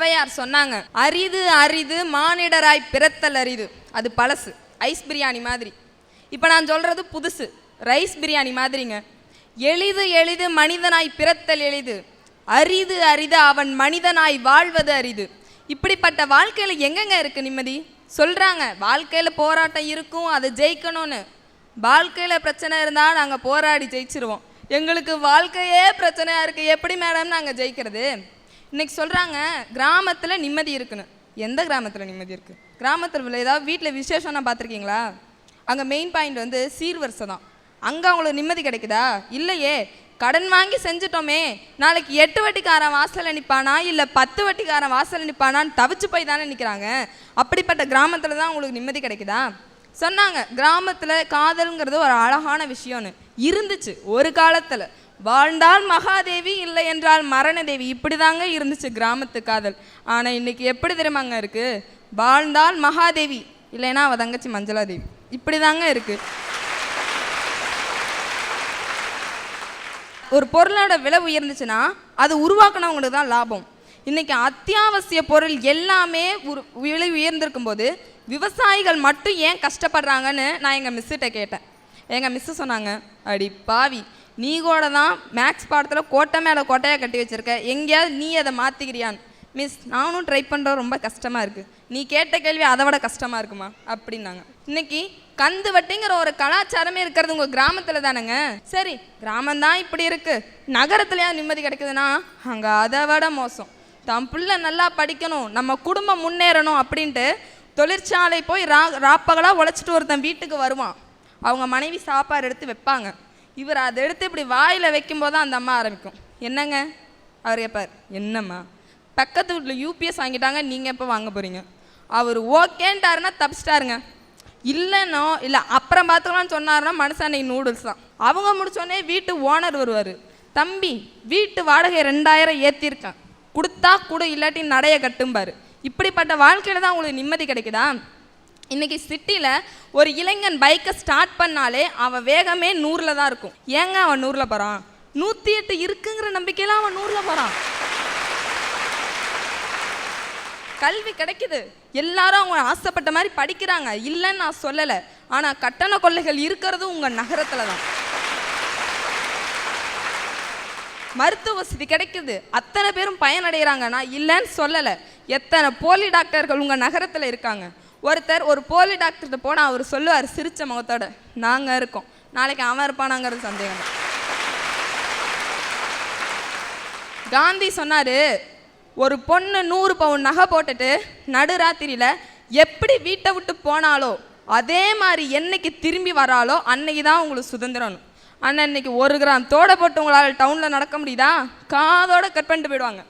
ஔவையார் சொன்னாங்க அரிது அரிது மானிடராய் பிறத்தல் அரிது. அது பழசு ஐஸ் பிரியாணி மாதிரி. இப்போ நான் சொல்கிறது புதுசு ரைஸ் பிரியாணி மாதிரிங்க. எளிது எளிது மனிதனாய் பிறத்தல் எளிது. அரிது அரிது அவன் மனிதனாய் வாழ்வது அரிது. இப்படிப்பட்ட வாழ்க்கையில் எங்கெங்க இருக்குது நிம்மதி? சொல்கிறாங்க வாழ்க்கையில் போராட்டம் இருக்கும் அதை ஜெயிக்கணும்னு. வாழ்க்கையில் பிரச்சனை இருந்தால் நாங்கள் போராடி ஜெயிச்சிருவோம். எங்களுக்கு வாழ்க்கையே பிரச்சனையாக இருக்குது எப்படி மேடம் நாங்கள் ஜெயிக்கிறது? இன்னைக்கு சொல்கிறாங்க கிராமத்தில் நிம்மதி இருக்குன்னு. எந்த கிராமத்தில் நிம்மதி இருக்குது கிராமத்தில் உள்ள ஏதாவது வீட்டில் விசேஷம்னா பார்த்துருக்கீங்களா? அங்கே மெயின் பாயிண்ட் வந்து சீர்வரிசை தான். அங்கே அவங்களுக்கு நிம்மதி கிடைக்குதா? இல்லையே. கடன் வாங்கி செஞ்சுட்டோமே. நாளைக்கு எட்டு வட்டிக்காரன் வாசலில் நிற்பானா இல்லை பத்து வட்டிக்காரன் வாசலில் நிற்பானான்னு தவிச்சு போய் தானே நிற்கிறாங்க அப்படிப்பட்ட கிராமத்தில் தான் உங்களுக்கு நிம்மதி கிடைக்குதா? சொன்னாங்க கிராமத்தில் காதலுங்கிறது ஒரு அழகான விஷயம்னு. இருந்துச்சு ஒரு காலத்தில். வாழ்ந்தால் மகாதேவி இல்லை என்றால் மரணதேவி. இப்படி தாங்க இருந்துச்சு கிராமத்து காதல். ஆனால் இன்னைக்கு எப்படி தெரியுமாங்க இருக்கு? வாழ்ந்தால் மகாதேவி இல்லைன்னா அவ தங்கச்சி மஞ்சளாதேவி. இப்படி தாங்க இருக்கு. ஒரு பொருளோட விலை உயர்ந்துச்சுன்னா அது உருவாக்குனவங்களுக்கு தான் லாபம். இன்னைக்கு அத்தியாவசிய பொருள் எல்லாமே உரு- விலை உயர்ந்திருக்கும் போது விவசாயிகள் மட்டும் ஏன் கஷ்டப்படுறாங்கன்னு நான் எங்கள் மிஸ்ஸிட்ட கேட்டேன். எங்கள் மிஸ்ஸு சொன்னாங்க அடி பாவி நீ கூட தான் மேக்ஸ் பாடத்தில் கோட்டை மேலே கோட்டையாக கட்டி வச்சிருக்க. எங்கேயாவது நீ அதை மாற்றிக்கிறியான்னு மிஸ் நானும் ட்ரை பண்ணுற ரொம்ப கஷ்டமாக இருக்குது நீ கேட்ட கேள்வி அதை விட கஷ்டமாக இருக்குமா? அப்படின்னாங்க. இன்னைக்கு கந்து வட்டிங்கிற ஒரு கலாச்சாரமே இருக்கிறது உங்கள் கிராமத்தில் தானேங்க? சரி கிராமந்தான் இப்படி இருக்குது நகரத்துலையா நிம்மதி கிடைக்குதுன்னா அங்கே அதை விட மோசம். தம் பிள்ளை நல்லா படிக்கணும் நம்ம குடும்பம் முன்னேறணும் அப்படின்ட்டு தொழிற்சாலை போய் ரா ராப்பகலாக உழைச்சிட்டு ஒருத்தன் வீட்டுக்கு வருவான். அவங்க மனைவி சாப்பாடு எடுத்து வைப்பாங்க. இவர் அதை எடுத்து இப்படி வாயில் வைக்கும்போது தான் அந்த அம்மா ஆரம்பிக்கும். என்னங்க? அவர் கேட்பார் என்னம்மா? பக்கத்து வீட்டில் யூபிஎஸ் வாங்கிட்டாங்க நீங்கள் எப்போ வாங்க போகிறீங்க அவர் ஓகேன்ட்டாருன்னா தப்பிச்சிட்டாருங்க. இல்லைன்னோ இல்லை அப்புறம் பார்த்துக்கலாம்னு சொன்னார்னா மனுஷானை நூடுல்ஸ் தான். அவங்க முடிச்சோடனே வீட்டு ஓனர் வருவார். தம்பி வீட்டு வாடகை ரெண்டாயிரம் ஏற்றிருக்கேன் கொடுத்தா கூட இல்லாட்டி நடைய கட்டும்பார். இப்படிப்பட்ட வாழ்க்கையில் தான் உங்களுக்கு நிம்மதி கிடைக்குதா? இன்னைக்கு சிட்டியில் ஒரு இளைஞன் பைக்கை ஸ்டார்ட் பண்ணாலே அவன் வேகமே நூறில் தான் இருக்கும். ஏங்க அவன் நூறில் போகிறான் நூற்றி எட்டு இருக்குங்கிற நம்பிக்கையெல்லாம் அவன் நூறில் போகிறான் கல்வி கிடைக்குது. எல்லாரும் அவங்க ஆசைப்பட்ட மாதிரி படிக்கிறாங்க. இல்லைன்னு நான் சொல்லலை. ஆனால் கட்டண கொள்ளைகள் இருக்கிறது உங்கள் நகரத்தில் தான். மருத்துவ வசதி கிடைக்குது. அத்தனை பேரும் பயனடைகிறாங்க. நான் இல்லைன்னு சொல்லலை. எத்தனை போலி டாக்டர்கள் உங்கள் நகரத்தில் இருக்காங்க. ஒருத்தர் ஒரு போலி டாக்டர்கிட்ட போனால் அவர் சொல்லுவார் சிரிச்ச முகத்தோட நாங்கள் இருக்கோம். நாளைக்கு அவன் இருப்பானாங்கிறது சந்தேகம். காந்தி சொன்னார் ஒரு பொண்ணு நூறு பவுன் நகை போட்டுட்டு நடுராத்திரியில் எப்படி வீட்டை விட்டு போனாலோ அதே மாதிரி என்னைக்கு திரும்பி வராலோ அன்னைக்கு தான் உங்களுக்கு சுதந்திரம் ஆனால் இன்னைக்கு ஒரு கிராம் தோட போட்டு உங்களால் டவுனில் நடக்க முடியுதா? காதோட கட் பண்ணிட்டு போயிடுவாங்க.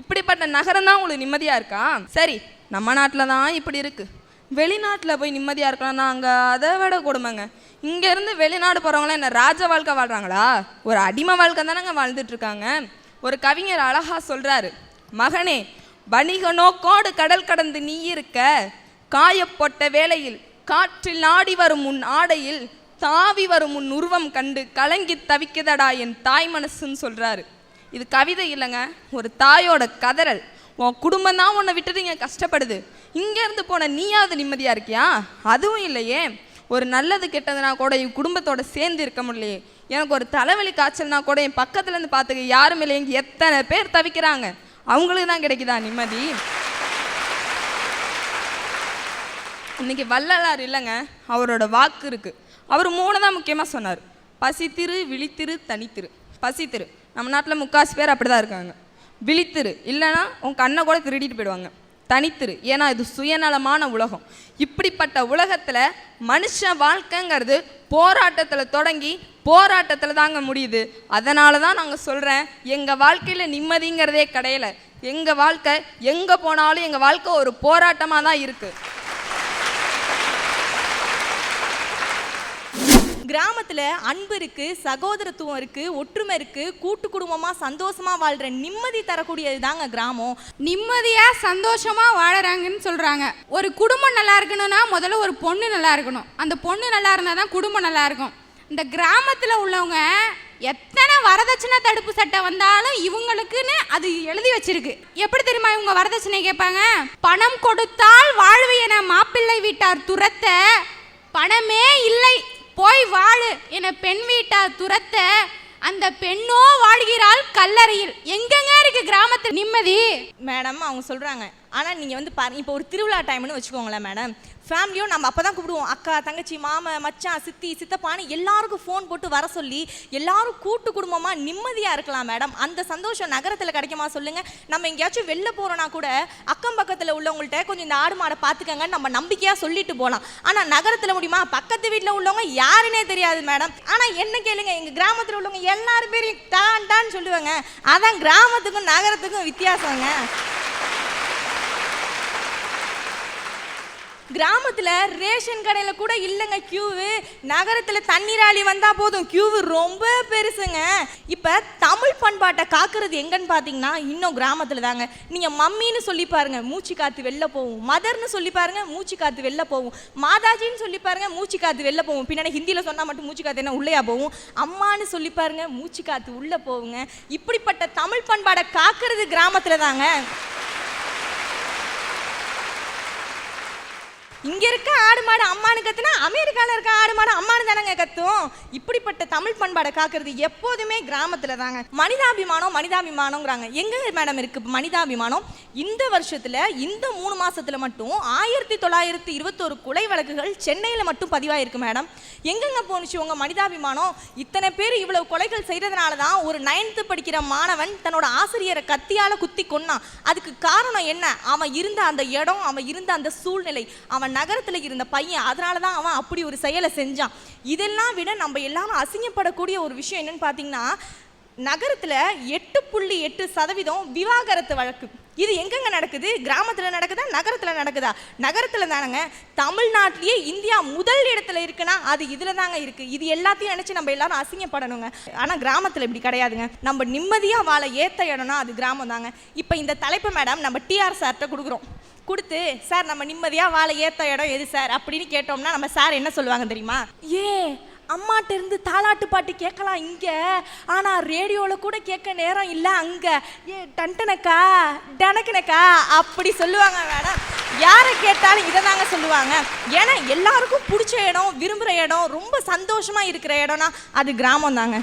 இப்படிப்பட்ட நகரம் தான் உங்களுக்கு நிம்மதியாக இருக்கா? சரி நம்ம நாட்டில் தான் இப்படி இருக்குது வெளிநாட்டில் போய் நிம்மதியாக இருக்கலாம்னா அங்கே அதை விட கொடுமைங்க. இங்கேருந்து வெளிநாடு போகிறவங்களாம் என்ன ராஜ வாழ்க்கை வாழ்கிறாங்களா ஒரு அடிமை வாழ்க்கை தானேங்க வாழ்ந்துட்டுருக்காங்க ஒரு கவிஞர் அழகாக சொல்கிறாரு மகனே வணிக நோக்கோடு கடல் கடந்து நீ இருக்க. காயப்பட்ட வேளையில் காற்றில் ஆடி வரும் உன் ஆடையில் தாவி வரும் உன் உருவம் கண்டு கலங்கி தவிக்குதடா என் தாய் மனசுன்னு சொல்கிறாரு இது கவிதை இல்லைங்க ஒரு தாயோட கதறல். உன் குடும்பம் தான் உன்னை விட்டுட்டு இங்கே கஷ்டப்படுது. இங்கேருந்து போன நீயாவது நிம்மதியாக இருக்கியா? அதுவும் இல்லையே. ஒரு நல்லது கெட்டதுனா கூட என் குடும்பத்தோட சேர்ந்து இருக்க முடியலையே. எனக்கு ஒரு தலைவலி காய்ச்சல்னா கூட என் பக்கத்துலேருந்து பார்த்துக்க யாரும் இல்லை. இங்கே எத்தனை பேர் தவிக்கிறாங்க? அவங்களுக்கு தான் கிடைக்குதா நிம்மதி? இன்னைக்கு வள்ளலார் இல்லைங்க அவரோட வாக்கு இருக்குது அவர் மூணு தான் முக்கியமாக சொன்னார். பசித்திரு விழித்திரு தனித்திரு. பசித்திரு. நம்ம நாட்டில் முக்காசு பேர் அப்படி தான் இருக்காங்க. விழித்திரு. இல்லைன்னா உன் கண்ணை கூட திருடிட்டு போயிடுவாங்க. தனித்திரு. ஏன்னா இது சுயநலமான உலகம். இப்படிப்பட்ட உலகத்தில் மனுஷ வாழ்க்கைங்கிறது போராட்டத்தில் தொடங்கி போராட்டத்தில் தாங்க முடியுது. அதனால தான் நாங்கள் சொல்கிறேன் எங்கள் வாழ்க்கையில் நிம்மதிங்கிறதே கிடையலை. எங்கள் வாழ்க்கை எங்கே போனாலும் எங்கள் வாழ்க்கை ஒரு போராட்டமாக தான் இருக்குது கிராமத்தில் அன்பு இருக்குது சகோதரத்துவம் இருக்குது ஒற்றுமை இருக்குது கூட்டு குடும்பமாக சந்தோஷமாக வாழ்கிற நிம்மதி தரக்கூடியது தாங்க கிராமம். நிம்மதியாக சந்தோஷமாக வாழறாங்கன்னு சொல்கிறாங்க ஒரு குடும்பம் நல்லா இருக்கணும்னா முதல்ல ஒரு பொண்ணு நல்லா இருக்கணும். அந்த பொண்ணு நல்லா இருந்தால் தான் குடும்பம் நல்லா இருக்கும். இந்த கிராமத்தில் உள்ளவங்க எத்தனை வரதட்சணை தடுப்பு சட்டம் வந்தாலும் இவங்களுக்குன்னு அது எழுதி வச்சிருக்கு. எப்படி தெரியுமா இவங்க வரதட்சணை கேட்பாங்க? பணம் கொடுத்தால் வாழ்வு என மாப்பிள்ளை வீட்டார் துரத்த பணமே இல்லை போய் வாழு என பெண் வீட்டார் துரத்த அந்த பெண்ணோ வாழ்கிறாள் கல்லறையில். எங்கெங்க இருக்கு கிராமத்து நிம்மதி? மேடம் அவங்க சொல்றாங்க ஆனால் நீங்கள் வந்து பாருங்க இப்போ ஒரு திருவிழா டைம்னு வச்சுக்கோங்களேன் மேடம் ஃபேமிலியும் நம்ம அப்போ தான் கூப்பிடுவோம். அக்கா தங்கச்சி மாமா மச்சான் சித்தி சித்தப்பான்னு எல்லாருக்கும் ஃபோன் போட்டு வர சொல்லி எல்லாரும் கூட்டு குடும்பமாக நிம்மதியாக இருக்கலாம் மேடம் அந்த சந்தோஷம் நகரத்தில் கிடைக்குமா சொல்லுங்கள் நம்ம எங்கேயாச்சும் வெளில போகிறோன்னா கூட அக்கம் பக்கத்தில் உள்ளவங்கள்ட்ட கொஞ்சம் இந்த ஆடு மாடை பார்த்துக்கங்கன்னு நம்ம நம்பிக்கையாக சொல்லிட்டு போகலாம் ஆனால் நகரத்தில் முடியுமா? பக்கத்து வீட்டில் உள்ளவங்க யாருன்னே தெரியாது மேடம் ஆனால் என்ன கேளுங்க எங்கள் கிராமத்தில் உள்ளவங்க எல்லாரும் பேரையும் டான் டான்னு சொல்லுவாங்க. அதான் கிராமத்துக்கும் நகரத்துக்கும் வித்தியாசங்க. கிராமத்தில் ரேஷன் கடையில் கூட இல்லைங்க கியூவு நகரத்தில் தண்ணீராளி வந்தால் போதும். கியூவு ரொம்ப பெருசுங்க. இப்போ தமிழ் பண்பாட்டை காக்குறது எங்கன்னு பார்த்தீங்கன்னா இன்னும் கிராமத்தில் தாங்க நீங்கள் மம்மின்னு சொல்லி பாருங்க மூச்சு காற்று வெளில போகும். மதர்னு சொல்லி பாருங்க மூச்சு காற்று வெளில போகும். மாதாஜின்னு சொல்லி பாருங்க மூச்சு காற்று வெளில போகும். பின்னாடி ஹிந்தியில் சொன்னால் மட்டும் மூச்சு காற்று என்ன உள்ளேயா போகும்? அம்மான்னு சொல்லி பாருங்க மூச்சு காற்று உள்ளே போகுங்க. இப்படிப்பட்ட தமிழ் பண்பாடை காக்குறது கிராமத்தில் தாங்க இங்கே இருக்க ஆடு மாடு அம்மானு கத்துனா அமெரிக்கால இருக்க ஆடு மாடு அம்மானு இப்படிப்பட்ட தமிழ் பண்பாடை காக்குறது எப்போதுமே கிராமத்துல தாங்க மனிதாபிமானம் மனிதாபிமானம்ங்கிறாங்க. எங்க மேடம் இருக்கு? மனிதாபிமானம். இந்த வருஷத்துல இந்த மூணு மாசத்துல மட்டும் ஆயிரத்தி தொள்ளாயிரத்தி இருபத்தோரு கொலை வழக்குகள் சென்னையில மட்டும் பதிவாயிருக்கு மேடம். எங்கெங்க போணுச்சு உங்க மனிதாபிமானம்? இத்தனை பேர் இவ்வளவு கொலைகள் செய்யறதுனால தான் ஒரு நைன்த்து படிக்கிற மாணவன் தன்னோட ஆசிரியரை கத்தியால குத்தி கொன்னான். அதுக்கு காரணம் என்ன? அவன் இருந்த அந்த இடம் அவன் இருந்த அந்த சூழ்நிலை. அவன் நகரத்துல இருந்த பையன் அதனால தான் அவன் அப்படி ஒரு செயலை செஞ்சான். இதெல்லாம் விட நம்ம எல்லாரும் அசிங்கப்படக்கூடிய ஒரு விஷயம் என்னன்னு பார்த்தீங்கன்னா நகரத்தில் எட்டு புள்ளி எட்டு சதவீதம் விவாகரத்து வழக்கு. இது எங்கெங்க நடக்குது? கிராமத்தில் நடக்குதா? நகரத்தில் நடக்குதா? நகரத்தில் தானங்க. தமிழ்நாட்டிலேயே இந்தியா முதல் இடத்துல இருக்குன்னா அது இதில் தாங்க இருக்கு. இது எல்லாத்தையும் நினச்சி நம்ம எல்லாரும் அசிங்கப்படணுங்க. ஆனால் கிராமத்தில் இப்படி கிடையாதுங்க. நம்ம நிம்மதியாக வாழ ஏற்ற இடம்னா அது கிராமம் தாங்க. இப்போ இந்த தலைப்பு மேடம் நம்ம டிஆர் சார்கிட்ட கொடுக்குறோம். கொடுத்து சார் நம்ம நிம்மதியாக வாழ ஏற்ற இடம் எது சார்? அப்படின்னு கேட்டோம்னா நம்ம சார் என்ன சொல்லுவாங்க தெரியுமா? ஏ அம்மாட்ட இருந்து தாலாட்டு பாட்டு கேட்கலாம் இங்கே. ஆனால் ரேடியோவில் கூட கேட்க நேரம் இல்லை அங்கே. ஏ டண்டனக்கா டனக்கனக்கா அப்படி சொல்லுவாங்க மேடம் யாரை கேட்டாலும் இதை தாங்க சொல்லுவாங்க. ஏன்னா எல்லாருக்கும் பிடிச்ச இடம் விரும்புகிற இடம் ரொம்ப சந்தோஷமாக இருக்கிற இடம்னா அது கிராமம் தாங்க